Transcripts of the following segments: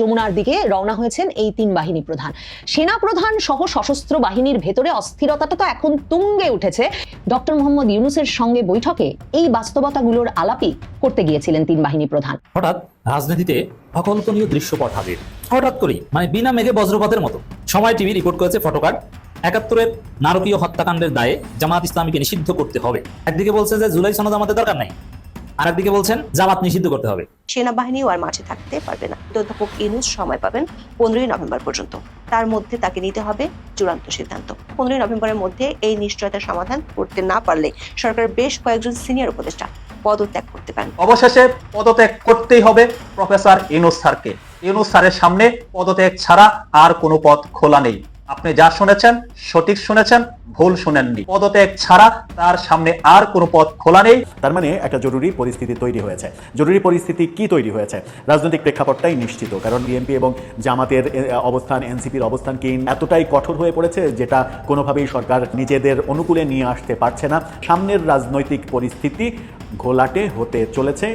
যমুনার দিকে রওনা হয়েছেন এই তিন বাহিনী প্রধান। সেনা প্রধান সহ সশস্ত্র বাহিনীর ভেতরে অস্থিরতাটা তো এখন তুঙ্গে উঠেছে। ডক্টর মোহাম্মদ ইউনুসের সঙ্গে বৈঠকে এই বাস্তবতাগুলোর আলাপই করতে গিয়েছিলেন তিন বাহিনী প্রধান। হঠাৎ রাজনীতিতে অকল্পনীয় দৃশ্যপট হাজির। হঠাৎ করেই মানে বিনা মেঘে বজ্রপাতের মতো। সময় টিভি রিপোর্ট করেছে ফটোকার্ড একাত্তরের নারকীয় হত্যাকাণ্ডের দায়ে জামাত ইসলামীকে নিষিদ্ধ করতে হবে। একদিকে বলছে যে জুলাই সনদ আমাদের দরকার নাই। আর একদিকে বলছেন জামাত নিষিদ্ধ করতে হবে। সেনাবাহিনীও আর মাঠে থাকতে পারবে না। অধ্যাপক ইনুস সময় পাবেন পনেরোই নভেম্বর পর্যন্ত। তার মধ্যে তাকে নিতে হবে চূড়ান্ত সিদ্ধান্ত। পনেরোই নভেম্বরের মধ্যে এই নিশ্চয়তার সমাধান করতে না পারলে সরকারের বেশ কয়েকজন সিনিয়র উপদেষ্টা পদত্যাগ করতে পারেন। অবশেষে পদত্যাগ করতেই হবে প্রফেসর ইনুস স্যারকে। ইনুস স্যারের সামনে পদত্যাগ ছাড়া আর কোনো পথ খোলা নেই। আপনি যা শুনেছেন সঠিক শুনেছেন ভুল শুনেননি। পদত্যাগ ছাড়া তার সামনে আর কোনো পথ খোলা নেই। তার মানে একটা জরুরি পরিস্থিতি তৈরি হয়েছে। জরুরি পরিস্থিতি কি তৈরি হয়েছে? রাজনৈতিক প্রেক্ষাপটটাই নিশ্চিত কারণ বিএনপি এবং জামাতের অবস্থান এনসিপির অবস্থান কি এতটাই কঠোর হয়ে পড়েছে যেটা কোনোভাবেই সরকার নিজেদের অনুকূলে নিয়ে আসতে পারছে না? সামনের রাজনৈতিক পরিস্থিতি ঘোলাটে হতে চলেছে।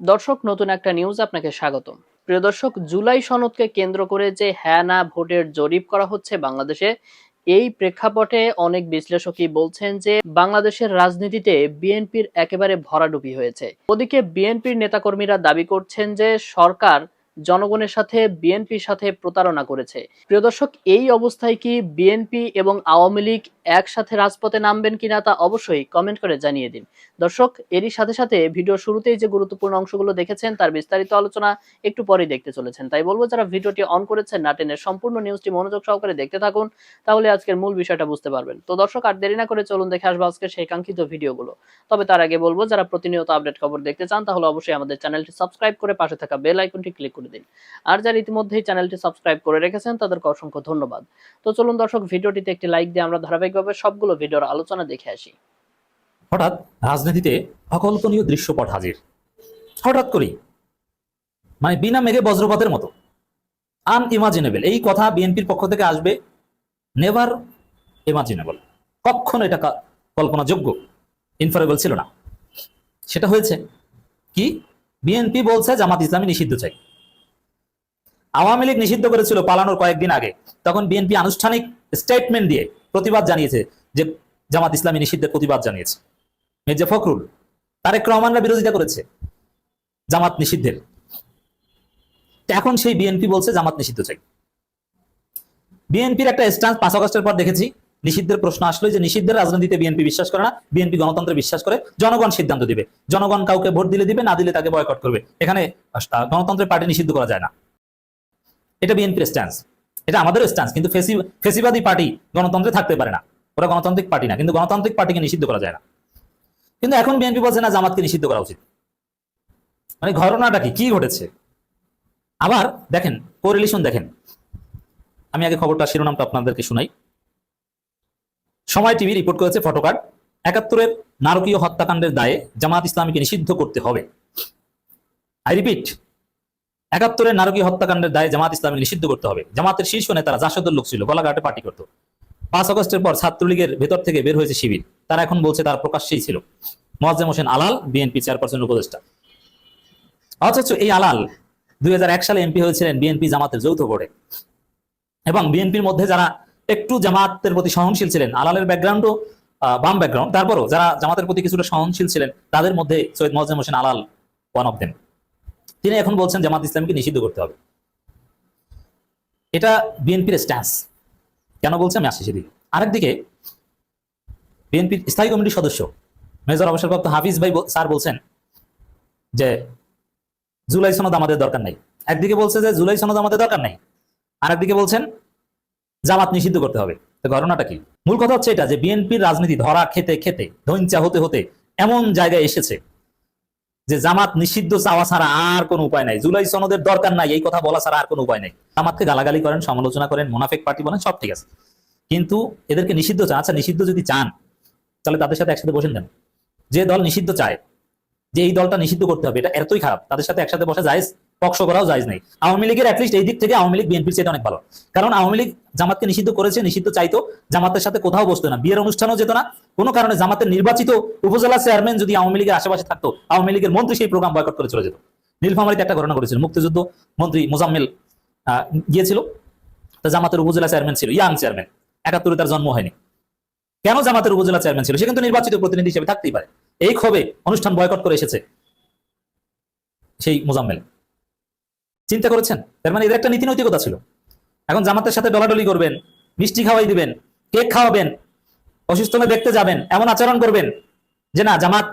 দর্শক নতুন একটা নিউজ আপনাকে স্বাগতম। প্রিয় দর্শক, জুলাই সনদকে কেন্দ্র করে যে হ্যাঁ না ভোটের জরিপ করা হচ্ছে বাংলাদেশে, এই প্রেক্ষাপটে অনেক বিশ্লেষকই বলছেন যে বাংলাদেশের রাজনীতিতে বিএনপির একেবারে ভরাডুবি হয়েছে। ওদিকে বিএনপির নেতাকর্মীরা দাবি করছেন যে সরকার জনগণের সাথে, বিএনপির সাথে প্রতারণা করেছে। প্রিয় দর্শক, এই অবস্থায় কি বিএনপি এবং আওয়ামী লীগ একসাথে রাজপথে নামবেন কিনা তা অবশ্যই কমেন্ট করে জানিয়ে দিন। দর্শক, এরই সাথে সাথে ভিডিও শুরুতেই যে গুরুত্বপূর্ণ অংশগুলো দেখেছেন, তার বিস্তারিত আলোচনা একটু পরেই দেখতে চলেছেন। তাই বলব, যারা ভিডিওটি অন করেছেন নাটেনের সম্পূর্ণ নিউজটি মনোযোগ সহকারে দেখতে থাকুন, তাহলে আজকের মূল বিষয়টা বুঝতে পারবেন। তো দর্শক, আর দেরি না করে চলুন, দেখে আসব আজকের সেই কাঙ্ক্ষিত ভিডিওগুলো। তবে তার আগে বলব, যারা প্রতিনিয়ত আপডেট খবর দেখতে চান, তাহলে অবশ্যই আমাদের চ্যানেলটি সাবস্ক্রাইব করে পাশে থাকা বেল আইকনটি ক্লিক করে দিন। আর যারা ইতিমধ্যেই চ্যানেলটি সাবস্ক্রাইব করে রেখেছেন, তাদেরকে অসংখ্য ধন্যবাদ। তো চলুন দর্শক, ভিডিওটিতে একটি লাইক দিয়ে আমরা ধারাবাহিকভাবে সবগুলো ভিডিওর আলোচনা দেখে আসি। হঠাৎ রাজনীতিতে অকল্পনীয় দৃশ্যপট হাজির। হঠাৎ করেই মানে বিনা মেঘে বজ্রপাতের মতো আনইমাজিনেবল এই কথা বিএনপির পক্ষ থেকে আসবে নেভার ইমাজিনেবল কখনো এটা কল্পনাযোগ্য ইনফারেবল ছিল না। সেটা হয়েছে কি? বিএনপি বলছে জামাত ইসলামী নিষিদ্ধ চাই। আওয়ামী লীগ নিষিদ্ধ করেছিল পালানোর কয়েকদিন আগে। তখন বিএনপি আনুষ্ঠানিক স্টেটমেন্ট দিয়ে প্রতিবাদ জানিয়েছে যে জামাত ইসলামী নিষিদ্ধের প্রতিবাদ জানিয়েছে। মির্জা ফখরুল, তারেক রহমানরা বিরোধিতা করেছে জামাত নিষিদ্ধের। এখন সেই বিএনপি বলছে জামাত নিষিদ্ধ চাই। বিএনপির একটা স্ট্যান্স পাঁচ আগস্টের পর দেখেছি, নিষিদ্ধের প্রশ্ন আসলো যে নিষিদ্ধের রাজনীতিতে বিএনপি বিশ্বাস করে না, বিএনপি গণতন্ত্রে বিশ্বাস করে, জনগণ সিদ্ধান্ত দিবে। জনগণ কাউকে ভোট দিলে দিবে, না দিলে তাকে বয়কট করবে। এখানে গণতন্ত্রের পার্টি নিষিদ্ধ করা যায় না। এটা বিএনপির স্ট্যান্স এটা আমাদেরও স্ট্যান্স কিন্তু ফেসি- ফেসিবাদী পার্টি গণতন্ত্রে থাকতে পারে না। ওরা গণতান্ত্রিক পার্টি না, কিন্তু গণতান্ত্রিক পার্টিকে নিষিদ্ধ করা যায় না। কিন্তু এখন বিএনপি বলছে, না, জামাতকে নিষিদ্ধ করা উচিত। মানে ঘটনাটা কি? কি ঘটেছে? আবার দেখেন কোরিলেশন দেখেন। আমি আগে খবরটা, শিরোনামটা আপনাদেরকে শুনাই। সময় টিভি রিপোর্ট করেছে ফটোকার্ড। একাত্তরের নারকীয় হত্যাকাণ্ডের দায়ে জামাত ইসলামীকে নিষিদ্ধ করতে হবে। আই রিপিট একাত্তরের নারকীয় হত্যাকাণ্ডের দায়ে জামাত ইসলামী নিষিদ্ধ করতে হবে। জামাতের শীর্ষ নেতারা জাসদের লোক ছিল, গলাঘাটে পার্টি করত। পাঁচ আগস্টের পর ছাত্রলীগের ভেতর থেকে বের হয়েছে শিবির। তারা এখন বলছে তার প্রকাশ্যেই ছিল। মোয়াজ্জেম হোসেন আলাল, বিএনপি চেয়ারপারসন উপদেষ্টা। অথচ এই আলাল দুই হাজার এক সালে এমপি হয়েছিলেন বিএনপি জামাতের যৌথ বোর্ডে। এবং বিএনপির মধ্যে যারা একটু জামাতের প্রতি সহনশীল ছিলেন, আলালের ব্যাকগ্রাউন্ডও বাম ব্যাকগ্রাউন্ড তারপরও যারা জামাতের প্রতি কিছুটা সহনশীল ছিলেন, তাদের মধ্যে Syed Moazzem Hossain Alal one of them তিনি এখন বলছেন জামাত ইসলামকে নিষিদ্ধ করতে হবে। এটা বিএনপির স্ট্যান্স কেন বলছে আমি আসছি সেদিকে। আরেকদিকে, বিএনপির স্থায়ী কমিটির সদস্য, মেজর অবসরপ্রাপ্ত হাফিজ ভাই স্যার বলছেন যে, জুলাই সনদ আমাদের দরকার নাই। একদিকে বলছে যে, জুলাই সনদ আমাদের দরকার নাই। আরেকদিকে বলছেন, জামাত নিষিদ্ধ করতে হবে। তো ঘটনাটা কি? মূল কথা হচ্ছে এটা যে, বিএনপির রাজনীতি ধরা খেতে খেতে ধৈঞ্চা হতে হতে, এমন জায়গায় এসেছে যে জামাত নিষিদ্ধ চাওয়া ছাড়া আর কোনো উপায় নাই। জুলাই সনদের দরকার নাই, এই কথা বলা ছাড়া আর কোনো উপায় নাই। জামাতকে গালাগালি করেন, সমালোচনা করেন, মোনাফেক পার্টি বলেন, সব ঠিক আছে। কিন্তু এদেরকে নিষিদ্ধ চান আচ্ছা নিষিদ্ধ যদি চান, তাহলে তাদের সাথে একসাথে বসেন কেন? যে দল নিষিদ্ধ চায়, যে এই দলটা নিষিদ্ধ করতে হবে, এটা এতই খারাপ। তাদের সাথে একসাথে বসা যায় পক্ষ করাও যায় নাই। আওয়ামী লীগের অ্যাটলিস্ট এই দিক থেকে আওয়ামী লীগ বিএনপির চেয়ে অনেক ভালো। কারণ আওয়ামী লীগ জামাতকে নিষিদ্ধ করেছে, নিষিদ্ধ চাইতো, জামাতের সাথে কোথাও বসতো না। বিয়ের অনুষ্ঠানও যেত না। কোনো কারণে জামাতের নির্বাচিত উপজেলা চেয়ারম্যান যদি আওয়ামী লীগের আশেপাশে থাকতো, আওয়ামী লীগের মন্ত্রী সেই প্রোগ্রাম বয়কট করে চলে যেত। নীলফামারীতে একটা ঘটনা করেছিল মুক্তিযুদ্ধ মন্ত্রী মোজাম্মেল গিয়েছিল। তো জামাতের উপজেলা চেয়ারম্যান ছিল ইয়াং চেয়ারম্যান একাত্তরে তার জন্ম হয়নি। কেন জামাতের উপজেলা চেয়ারম্যান ছিল? সে কিন্তু নির্বাচিত প্রতিনিধি হিসেবে থাকতেই পারে। এই ক্ষোভে অনুষ্ঠান বয়কট করে এসেছে সেই মোজাম্মেল। চিন্তা করেছেন? তার মানে এদের একটা নীতি নৈতিকতা ছিল। এখন জামাতের সাথে ডলাডলি করবেন, মিষ্টি খাওয়াই দিবেন, কেক খাওয়াবেন অসুস্থ হয়ে দেখতে যাবেন, এমন আচরণ করবেন যে না, জামাত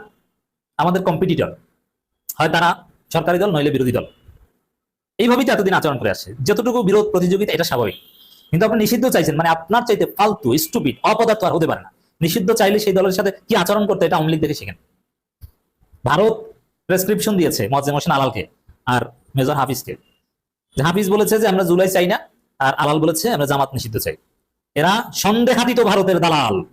আমাদের কম্পিটিটর হয় তারা সরকারি দল, নইলে বিরোধী দল। এইভাবেই তো এতদিন আচরণ করে আসছে। যতটুকু বিরোধ প্রতিযোগিতা, এটা স্বাভাবিক। কিন্তু আপনি নিষিদ্ধ চাইছেন মানে আপনার চাইতে ফালতু স্টুপিড অপদার্থ আর হতে পারে না। নিষিদ্ধ চাইলে সেই দলের সাথে কি আচরণ করতে, এটা আওয়ামী লীগ দেখে শিখেন। ভারত প্রেসক্রিপশন দিয়েছে মজ্জেম হোসেন আলালকে আর মেজর হাফিজকে। হাফিজ বলেছে যে, আমরা জুলাই চাই না, আর আলাল বলেছে, আমরা জামাত নিষিদ্ধ চাই। এরা সন্দেহাতীত ভারতের দালাল।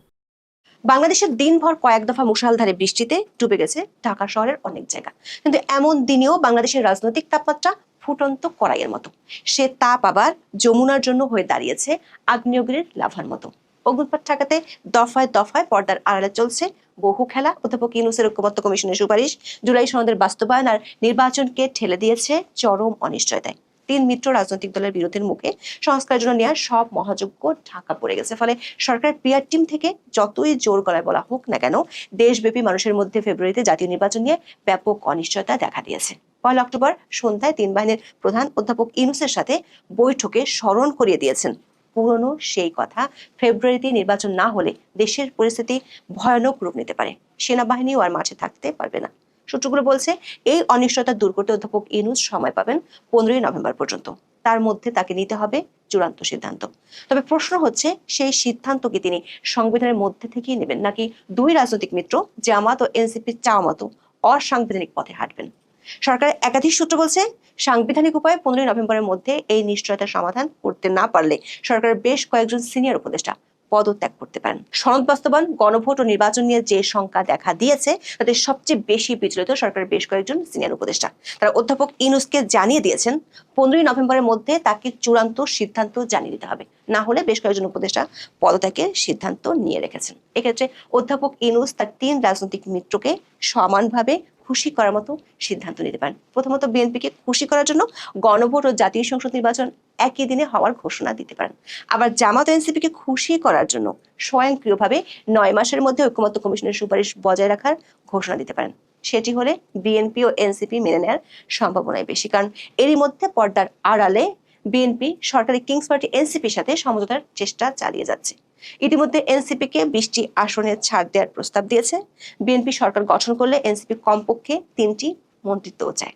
বাংলাদেশের দিনভর কয়েক দফা মুষালধারে বৃষ্টিতে ডুবে গেছে ঢাকা শহরের অনেক জায়গা। কিন্তু এমন দিনেও বাংলাদেশের রাজনৈতিক তাপমাত্রা ফুটন্ত কড়াইয়ের মতো। সে তাপ আবার যমুনার জন্য হয়ে দাঁড়িয়েছে আগ্নেয়গিরির লাভার মতো। অগ্নুৎপাত ঠেকাতে দফায় দফায় পর্দার আড়ালে চলছে বহু খেলা। অধ্যাপক ইউনুসের ঐক্যমত্য কমিশনের সুপারিশ জুলাই সনদের বাস্তবায়ন আর নির্বাচনকে ঠেলে দিয়েছে চরম অনিশ্চয়তায়। তিন মিত্র রাজনৈতিক দলের বিরোধের মুখে সংস্কারের জন্য নেওয়া সব মহাযজ্ঞ ঢাকা পড়ে গেছে। ফলে সরকার পিআর টিম থেকে যতই জোর গলায় বলা হোক না কেন, দেশব্যাপী মানুষের মধ্যে ফেব্রুয়ারিতে জাতীয় নির্বাচন নিয়ে ব্যাপক অনিশ্চয়তা দেখা দিয়েছে। পয়লা অক্টোবর সন্ধ্যায় তিন বাহিনীর প্রধান অধ্যাপক ইনুসের সাথে বৈঠকে স্মরণ করিয়ে দিয়েছেন পুরনো সেই কথা। ফেব্রুয়ারিতে নির্বাচন না হলে দেশের পরিস্থিতি ভয়ানক রূপ নিতে পারে। সেনাবাহিনীও আর মাঠে থাকতে পারবে না। সূত্রগুলো বলছে, এই অনিশ্চয়তা দূর করতে অধ্যাপক ইনুস সময় পাবেন পনেরোই নভেম্বর পর্যন্ত। তার মধ্যে তাকে নিতে হবে চূড়ান্ত সিদ্ধান্ত। তবে প্রশ্ন হচ্ছে, সেই সিদ্ধান্ত কি তিনি সংবিধানের মধ্যে থেকেই নেবেন নাকি দুই রাজনৈতিক মিত্র, জামাত ও এনসিপির চাওয়া মতো অসাংবিধানিক পথে হাঁটবেন? সরকারের একাধিক সূত্র বলছে, সাংবিধানিক উপায়ে পনেরোই নভেম্বরের মধ্যে এই নিশ্চয়তার সমাধান করতে না পারলে সরকারের বেশ কয়েকজন সিনিয়র উপদেষ্টা পদত্যাগ করতে পারেন। সনদ বাস্তবায়ন, গণভোট ও নির্বাচন নিয়ে যে শঙ্কা দেখা দিয়েছে, তাতে সবচেয়ে বেশি বিচলিত সরকারের বেশ কয়েকজন সিনিয়র উপদেষ্টা। তারা অধ্যাপক ইনুসকে জানিয়ে দিয়েছেন, পনেরোই নভেম্বরের মধ্যে তাকে চূড়ান্ত সিদ্ধান্ত জানিয়ে দিতে হবে। না হলে বেশ কয়েকজন উপদেষ্টা পদত্যাগের সিদ্ধান্ত নিয়ে রেখেছেন। এক্ষেত্রে অধ্যাপক ইনুস তার তিন রাজনৈতিক মিত্রকে সমানভাবে খুশি করার মতো সিদ্ধান্ত নিতে পারেন। প্রথমত বিএনপিকে খুশি করার জন্য গণভোট ও জাতীয় সংসদ নির্বাচন একই দিনে হওয়ার ঘোষণা দিতে পারেন। আবার জামাত এনসিপিকে খুশি করার জন্য স্বয়ংক্রিয়ভাবে নয় মাসের মধ্যে ঐক্যমত্য কমিশনের সুপারিশ বজায় রাখার ঘোষণা দিতে পারেন। সেটি হলে বিএনপি ও এনসিপি মেনে নেওয়ার সম্ভাবনাই বেশি। কারণ এরই মধ্যে পর্দার আড়ালে বিএনপি সরকারি কিংস পার্টি এনসিপির সাথে সমঝোতার চেষ্টা চালিয়ে যাচ্ছে। ইতিমধ্যে এনসিপি কে বৃষ্টি আসনে ছাড় দেওয়ার প্রস্তাব দিয়েছে। বিএনপি সরকার গঠন করলে এনসিপি কমপক্ষে তিনটি মন্ত্রিত্বও চায়।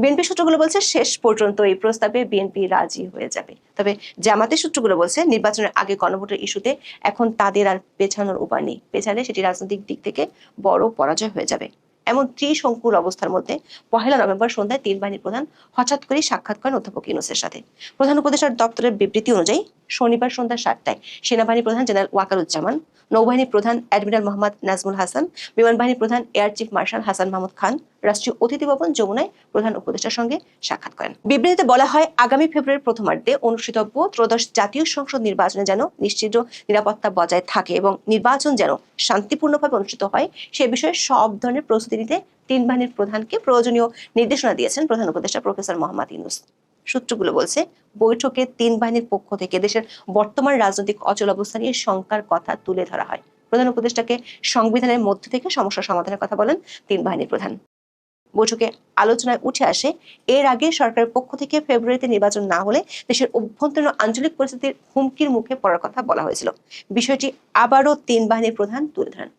বিএনপি সূত্রগুলো বলছে, শেষ পর্যন্ত এই প্রস্তাবে বিএনপি রাজি হয়ে যাবে। তবে জামাতের সূত্রগুলো বলছে, নির্বাচনের আগে গণভোটের ইস্যুতে এখন তাদের আর পেছানোর উপায় নেই। পেছালে সেটি রাজনৈতিক দিক থেকে বড় পরাজয় হয়ে যাবে। এমন ত্রিশঙ্কুর অবস্থার মধ্যে পহেলা নভেম্বর সন্ধ্যায় তিন বাহিনীর প্রধান হঠাৎ করে সাক্ষাৎ করেন অধ্যাপক ইউনুসের সাথে। প্রধান উপদেষ্টার দপ্তরের বিবৃতি অনুযায়ী শনিবার সন্ধ্যা সাতটায় সেনাবাহিনী প্রধান জেনারেল ওয়াকারুজ্জামান, নৌবাহিনী প্রধান অ্যাডমিরাল মোহাম্মদ নাজমুল হাসান বিমান বাহিনী প্রধান air chief marshal Hasan Mahmood Khan, রাষ্ট্রীয় অতিথি ভবন যমুনায় প্রধান উপদেষ্টার সঙ্গে সাক্ষাৎ করেন। বিবৃতিতে বলা হয়, আগামী ফেব্রুয়ারির প্রথমার্ধে অনুষ্ঠিতব্য ত্রয়োদশ জাতীয় সংসদ নির্বাচনে যেন নিশ্চিত নিরাপত্তা বজায় থাকে এবং নির্বাচন যেন শান্তিপূর্ণভাবে অনুষ্ঠিত হয়, সে বিষয়ে সব ধরনের প্রস্তুতি নিতে তিন বাহিনীর প্রধানকে প্রয়োজনীয় নির্দেশনা দিয়েছেন প্রধান উপদেষ্টা প্রফেসর মোহাম্মদ ইউনুস। সূত্রগুলো বলছে, বৈঠকে তিন বাহিনীর পক্ষ থেকে দেশের বর্তমান রাজনৈতিক অচল অবস্থা নিয়ে শঙ্কার কথা তুলে ধরা হয়। প্রধান উপদেষ্টাকে সংবিধানের মধ্য থেকে সমস্যা সমাধানের কথা বলেন তিন বাহিনীর প্রধান। বৈঠকে আলোচনায় উঠে আসে, এর আগে সরকারের পক্ষ থেকে ফেব্রুয়ারিতে নির্বাচন না হলে দেশের অভ্যন্তরীণ আঞ্চলিক পরিস্থিতির হুমকির মুখে পড়ার কথা বলা হয়েছিল। বিষয়টি আবারও তিন বাহিনীর প্রধান তুলে ধরেন।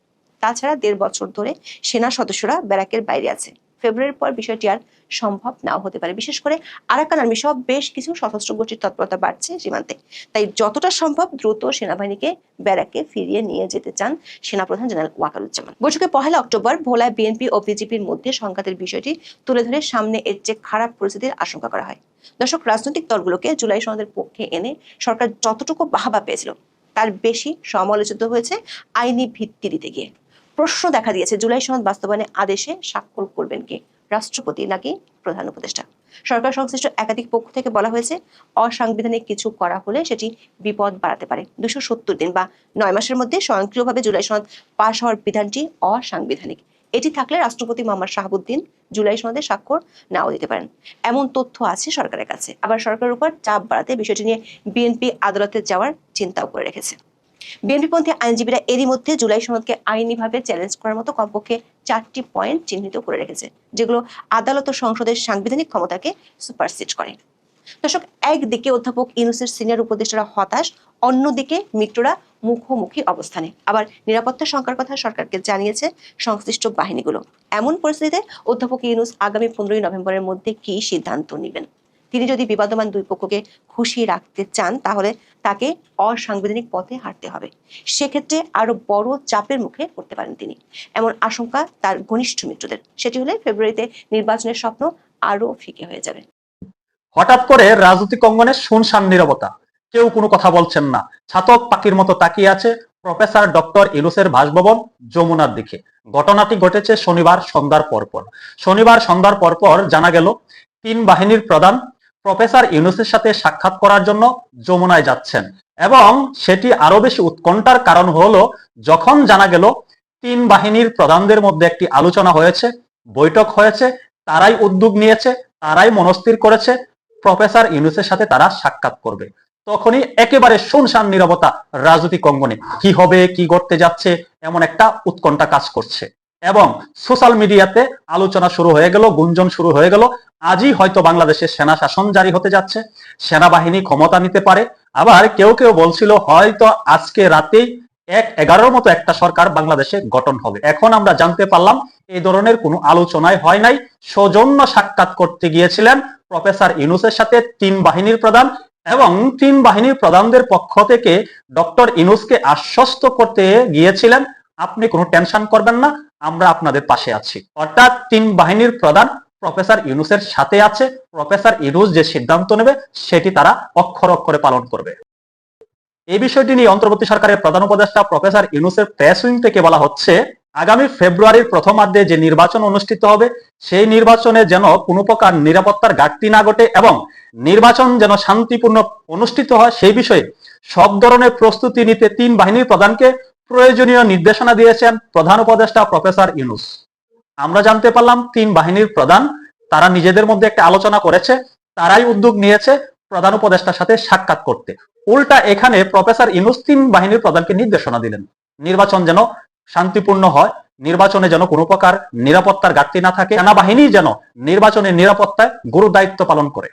তাছাড়া দেড় বছর ধরে সেনা সদস্যরা ব্যারাকের বাইরে আছে। ফেব্রুয়ারির পর বিষয়টি আর সম্ভব নাও হতে পারে। বিশেষ করে আরাকান আর্মি সহ বেশ কিছু সশস্ত্র গোষ্ঠীর তৎপরতা বাড়ছে সীমান্তে। তাই যতটা সম্ভব দ্রুত সেনাবাহিনীকে ব্যারাকে ফিরিয়ে নিয়ে যেতে চান সেনাপ্রধান জেনারেল ওয়াকারুজ্জামান। বৈঠকে পহেলা অক্টোবর ভোলায় বিএনপি ও বিজেপির মধ্যে সংঘাতের বিষয়টি তুলে ধরে সামনে এর চেয়ে খারাপ পরিস্থিতির আশঙ্কা করা হয়। দর্শক, রাজনৈতিক দলগুলোকে জুলাই সনদের পক্ষে এনে সরকার যতটুকু বাহাবা পেয়েছিল, তার বেশি সমালোচিত হয়েছে আইনি ভিত্তি দিতে গিয়ে। প্রশ্ন দেখা দিয়েছে, জুলাই সনদ বাস্তবায়নে আদেশে স্বাক্ষর করবেন কে? রাষ্ট্রপতি নাকি প্রধান উপদেষ্টা? সরকার সংশ্লিষ্ট একাধিক পক্ষ থেকে বলা হয়েছে, অসাংবিধানিক কিছু করা হলে সেটি বিপদ বাড়াতে পারে। দুশো সত্তর দিন বা নয় মাসের মধ্যে স্বয়ংক্রিয়ভাবে জুলাই সনদ পাশ হওয়ার বিধানটি অসাংবিধানিক। এটি থাকলে রাষ্ট্রপতি মোহাম্মদ শাহাবুদ্দিন জুলাই সনদে স্বাক্ষর নাও দিতে পারেন। এমন তথ্য আছে সরকারের কাছে। আবার সরকারের উপর চাপ বাড়াতে বিষয়টি নিয়ে বিএনপি আদালতে যাওয়ার চিন্তাও করে রেখেছে। বিএনপিপন্থী আইনজীবীরা এরই মধ্যে জুলাই সনদকে আইনিভাবে চ্যালেঞ্জ করার মতো কমপক্ষে চারটি পয়েন্ট চিহ্নিত করে রেখেছে, যেগুলো আদালত ও সংসদের সাংবিধানিক ক্ষমতাকে সুপারসিড করে। দর্শক, একদিকে অধ্যাপক ইউনুসের সিনিয়র উপদেষ্টারা হতাশ, অন্যদিকে মিত্ররা মুখোমুখি অবস্থানে। আবার নিরাপত্তা সংখ্যার কথা সরকারকে জানিয়েছে সংশ্লিষ্ট বাহিনীগুলো। এমন পরিস্থিতিতে অধ্যাপক ইউনুস আগামী পনেরোই নভেম্বরের মধ্যে কি সিদ্ধান্ত নেবেন? তিনি যদি বিবাদমান দুই পক্ষকে খুশি রাখতে চান, তাহলে তাকে অসাংবিধানিক পথে হাঁটতে হবে। সেক্ষেত্রে আরও বড় চাপের মুখে পড়তে পারেন তিনি। এমন আশঙ্কা তার ঘনিষ্ঠ মিত্রদের। সেটি হলে ফেব্রুয়ারিতে নির্বাচনের স্বপ্ন আরও ফিকে হয়ে যাবে। হঠাৎ করে রাজনৈতিক অঙ্গনে শুনশান নীরবতা। কেউ কোনো কথা বলছেন না। ছাতক পাখির মতো তাকিয়ে আছে প্রফেসর ডক্টর ইলুসের বাসভবন যমুনার দিকে। ঘটনাটি ঘটেছে শনিবার সন্ধ্যার পরপর। শনিবার সন্ধ্যার পরপর জানা গেল, তিন বাহিনীর প্রধান প্রফেসর ইউনুসের সাথে সাক্ষাৎ করার জন্য যমুনায় যাচ্ছেন। এবং সেটি আরও বেশি উৎকণ্ঠার কারণ হলো, যখন জানা গেল তিন বাহিনীর প্রধানদের মধ্যে একটি আলোচনা হয়েছে, বৈঠক হয়েছে, তারাই উদ্যোগ নিয়েছে, তারাই মনস্থির করেছে, প্রফেসর ইউনুসের সাথে তারা সাক্ষাৎ করবে। তখনই একেবারে শুনশান নিরবতা রাজনৈতিক অঙ্গনে কি হবে, কি করতে যাচ্ছে, এমন একটা উৎকণ্ঠা কাজ করছে। এবং সোশ্যাল মিডিয়াতে আলোচনা শুরু হয়ে গেল, গুঞ্জন শুরু হয়ে গেল। আজই হয়তো বাংলাদেশে সেনা শাসন জারি হতে যাচ্ছে, সেনাবাহিনী ক্ষমতা নিতে পারে। আবার কেউ কেউ বলছিল, হয়তো আজকে রাতেই এক এগারোর মতো একটা সরকার বাংলাদেশে গঠন হবে। এখন আমরা জানতে পারলাম, এই ধরনের কোনো আলোচনায় হয় নাই। সৌজন্য সাক্ষাৎ করতে গিয়েছিলেন প্রফেসর ইনুসের সাথে তিন বাহিনীর প্রধান এবং তিন বাহিনীর প্রধানদের পক্ষ থেকে ডক্টর ইনুসকে আশ্বস্ত করতে গিয়েছিলেন। আপনি কোনো টেনশন করবেন না আমরা আপনাদের পাশে আছি। অর্থাৎ তিন বাহিনীর প্রধান প্রফেসর ইউনুসের সাথে আছে। প্রফেসর ইউনুস যে সিদ্ধান্ত নেবে, সেটি তারা অক্ষর অক্ষরে পালন করবে। এই বিষয়টি নিয়ে অন্তর্বর্তী সরকারের প্রধান উপদেষ্টা প্রফেসর ইউনুসের প্রেস উইং থেকে বলা হচ্ছে, আগামী ফেব্রুয়ারির প্রথমার্ধে যে নির্বাচন অনুষ্ঠিত হবে, সেই নির্বাচনে যেন কোনো প্রকার নিরাপত্তার ঘাটতি না ঘটে এবং নির্বাচন যেন শান্তিপূর্ণ অনুষ্ঠিত হয়, সেই বিষয়ে সব ধরনের প্রস্তুতি নিতে তিন বাহিনীর প্রধানকে প্রয়োজনীয় নির্দেশনা দিয়েছেন প্রধান উপদেষ্টা প্রফেসর ইউনুস। আমরা জানতে পারলাম তিন বাহিনীর প্রধান, তারা নিজেদের মধ্যে একটা আলোচনা করেছে, তারাই উদ্যোগ নিয়েছে প্রধান উপদেষ্টার সাথে সাক্ষাৎ করতে। উল্টা এখানে প্রফেসর ইউনুস তিন বাহিনীর প্রধানকে নির্দেশনা দিলেন। নির্বাচন যেন শান্তিপূর্ণ হয়, নির্বাচনে যেন কোনো প্রকার নিরাপত্তার ঘাটতি না থাকে, সেনাবাহিনী যেন নির্বাচনের নিরাপত্তায় গুরু দায়িত্ব পালন করে।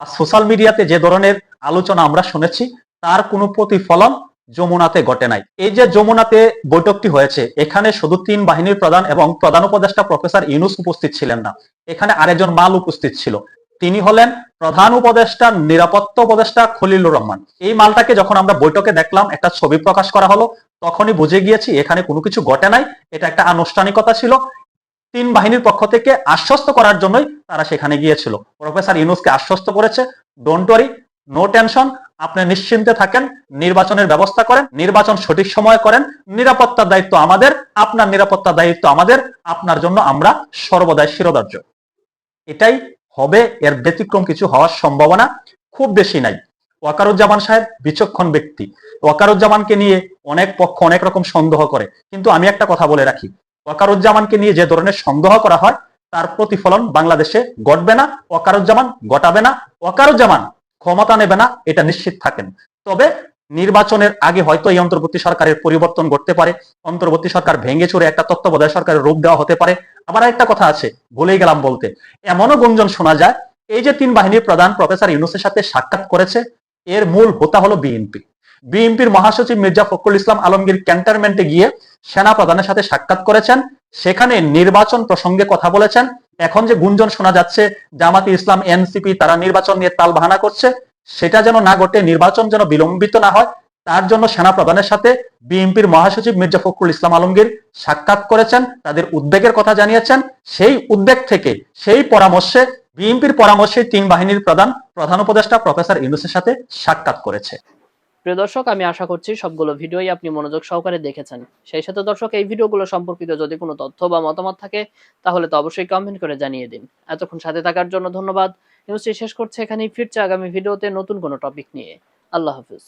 আর সোশ্যাল মিডিয়াতে যে ধরনের আলোচনা আমরা শুনেছি, তার কোনো প্রতিফলন যমুনাতে ঘটে নাই। এই যে যমুনাতে বৈঠকটি হয়েছে, এখানে শুধু তিন বাহিনীর প্রধান এবং প্রধান উপদেষ্টা প্রফেসর ইউনুস উপস্থিত ছিলেন না। এখানে আরেকজন মাল উপস্থিত ছিল। তিনি হলেন প্রধান উপদেষ্টা, নিরাপত্তা উপদেষ্টা খলিলুর রহমান। এই মালটাকে যখন আমরা বৈঠকে দেখলাম, একটা ছবি প্রকাশ করা হলো, তখনই বুঝে গিয়েছি এখানে কোনো কিছু ঘটে নাই। এটা একটা আনুষ্ঠানিকতা ছিল। তিন বাহিনীর পক্ষ থেকে আশ্বস্ত করার জন্যই তারা সেখানে গিয়েছিল। প্রফেসর ইউনুসকে আশ্বস্ত করেছে। ডোন্ট ওয়ারি নো টেনশন আপনি নিশ্চিন্তে থাকেন, নির্বাচনের ব্যবস্থা করেন, নির্বাচন সঠিক সময় করেন, নিরাপত্তার দায়িত্ব আমাদের, আপনার নিরাপত্তার দায়িত্ব আমাদের, আপনার জন্য আমরা সর্বদাই শিরোধার্য। এটাই হবে এর ব্যতিক্রম কিছু হওয়ার সম্ভাবনা খুব বেশি নাই। ওয়াকারুজ্জামান সাহেব বিচক্ষণ ব্যক্তি। ওয়াকারুজ্জামানকে নিয়ে অনেক পক্ষ অনেক রকম সন্দেহ করে। কিন্তু আমি একটা কথা বলে রাখি, ওয়াকারুজ্জামানকে নিয়ে যে ধরনের সন্দেহ করা হয়, তার প্রতিফলন বাংলাদেশে ঘটবে না, ওয়াকারুজ্জামান ঘটাবে না। ওয়াকারুজ্জামান ক্ষমতা নেবে না, এটা নিশ্চিত থাকেন তবে নির্বাচনের আগে হয়তো এই অন্তর্বর্তী সরকারের পরিবর্তন ঘটতে পারে, অন্তর্বর্তী সরকার ভেঙে চুরে একটা তত্ত্বাবধায়ক সরকারের রূপ দেওয়া হতে পারে। আবার একটা কথা আছে, ভুলেই গেলাম বলতে। এমনও গুঞ্জন শোনা যায়, এই যে তিন বাহিনীর প্রধান প্রফেসর ইউনুসের সাথে সাক্ষাৎ করেছে, এর মূল হোতা হলো বিএনপি। বিএনপির মহাসচিব মির্জা ফখরুল ইসলাম আলমগীর ক্যান্টনমেন্টে গিয়ে সেনা প্রধানের সাথে সাক্ষাৎ করেছেন, সেখানে নির্বাচন প্রসঙ্গে কথা বলেছেন এখন যে গুঞ্জন শোনা যাচ্ছে, জামাতি ইসলাম, এনসিপি তারা নির্বাচন নিয়ে তাল বাহানা করছে, সেটা যেন না ঘটে, নির্বাচন যেন বিলম্বিত না হয়, তার জন্য সেনা প্রধানের সাথে বিএনপির মহাসচিব মির্জা ফখরুল ইসলাম আলমগীর সাক্ষাৎ করেছেন, তাদের উদ্বেগের কথা জানিয়েছেন, সেই উদ্বেগ থেকে, সেই পরামর্শে, বিএনপির পরামর্শে তিন বাহিনীর প্রধান প্রধান উপদেষ্টা প্রফেসর ইউনুসের সাথে সাক্ষাৎ করেছে। প্রিয় দর্শক, আমি আশা করছি সবগুলো ভিডিওই আপনি মনোযোগ সহকারে দেখেছেন। সেই সাথে দর্শক, এই ভিডিওগুলো সম্পর্কিত যদি কোনো তথ্য বা মতামত থাকে, তাহলে তো অবশ্যই কমেন্ট করে জানিয়ে দিন। এতক্ষণ সাথে থাকার জন্য ধন্যবাদ। নিউজটি শেষ করছে এখানেই। ফিরছে আগামী ভিডিওতে নতুন কোনো টপিক নিয়ে। আল্লাহ হাফিজ।